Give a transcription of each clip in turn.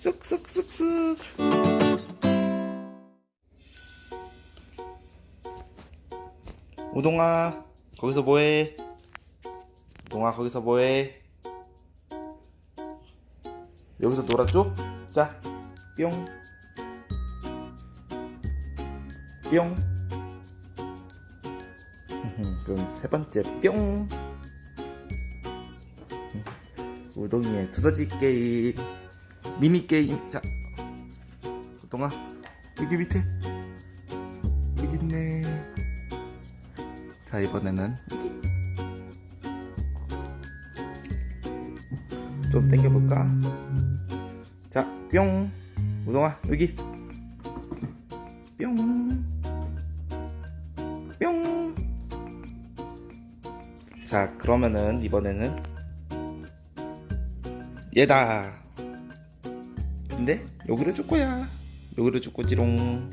쑥쑥쑥쑥 우동아 거기서 뭐해? 우동아 거기서 뭐해? 여기서 놀았죠? 자, 뿅, 뿅. 그럼 세 번째 뿅. 우동이의 두더지 게임, 미니 게임. 자, 우동아 여기 밑에 여기 있네. 자 이번에는. 좀 당겨볼까? 자, 뿅. 우동아, 여기. 뿅. 뿅. 자, 그러면은 이번에는 얘다. 근데 여기로 줄 거야. 여기로 줄 거지롱.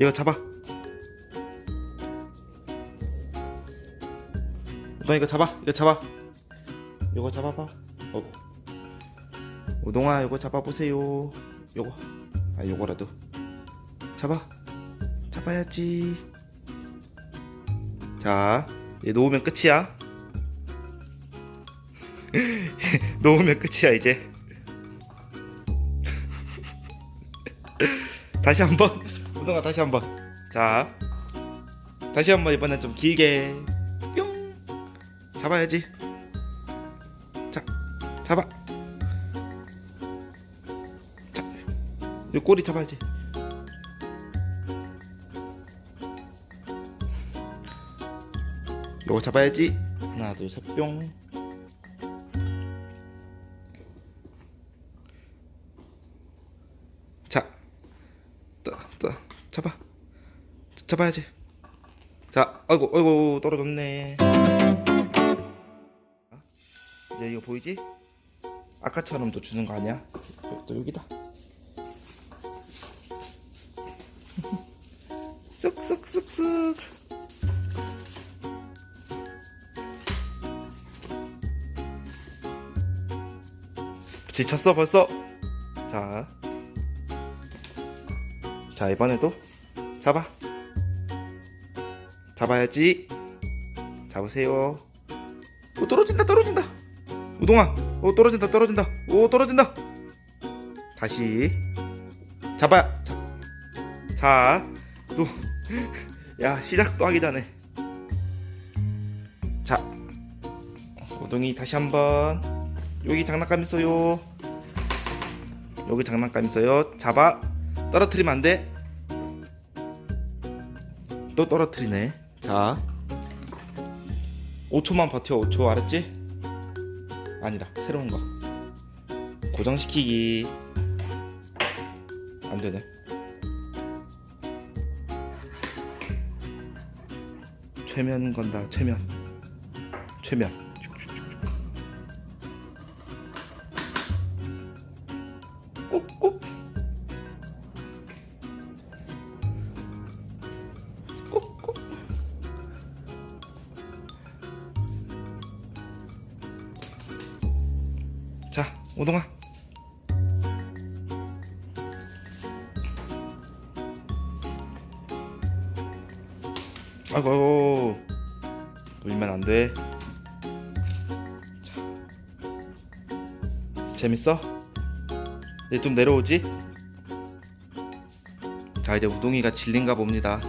이거 잡아. 우동아 이거 잡아. 이거 잡아. 이거 잡아봐. 어구. 우동아 이거 잡아보세요. 요거. 아 요거라도. 잡아. 잡아야지. 자 얘 놓으면 끝이야 놓으면 끝이야 이제 다시 한번 우동아 다시 한번 자 다시 한번 이번엔 좀 길게 뿅 잡아야지. 자, 잡아. 자, 이 꼬리 잡아야지. 요거 잡아야지. 하나, 둘, 셋, 뿅. 떠, 떠, 잡아. 잡아야지. 자, 아이고, 아이고, 떨어졌네. 이제 이거 보이지? 아까처럼 또 주는 거 아니야? 또 여기다. 쑥쑥쑥쑥. 지쳤어 벌써. 자, 자 이번에도 잡아. 잡아야지. 잡으세요. 오 떨어진다 떨어진다. 우동아 오 떨어진다 떨어진다. 오 떨어진다. 다시. 잡아. 자또야 시작도 하기 전에. 자 우동이 다시 한번. 여기 장난감 있어요. 여기 장난감 있어요. 잡아 떨어뜨리면 안 돼? 또 떨어뜨리네. 자 5초만 버텨. 5초 알았지? 아니다. 새로운 거. 고정시키기. 안 되네. 최면 건다. 최면. 최면. 꾹꾹 자, 오동아. 아이고, 아이고. 울면 안 돼. 자. 재밌어? 이제 좀 내려오지? 자, 이제 우동이가 질린가 봅니다.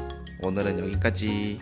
오늘은 여기까지.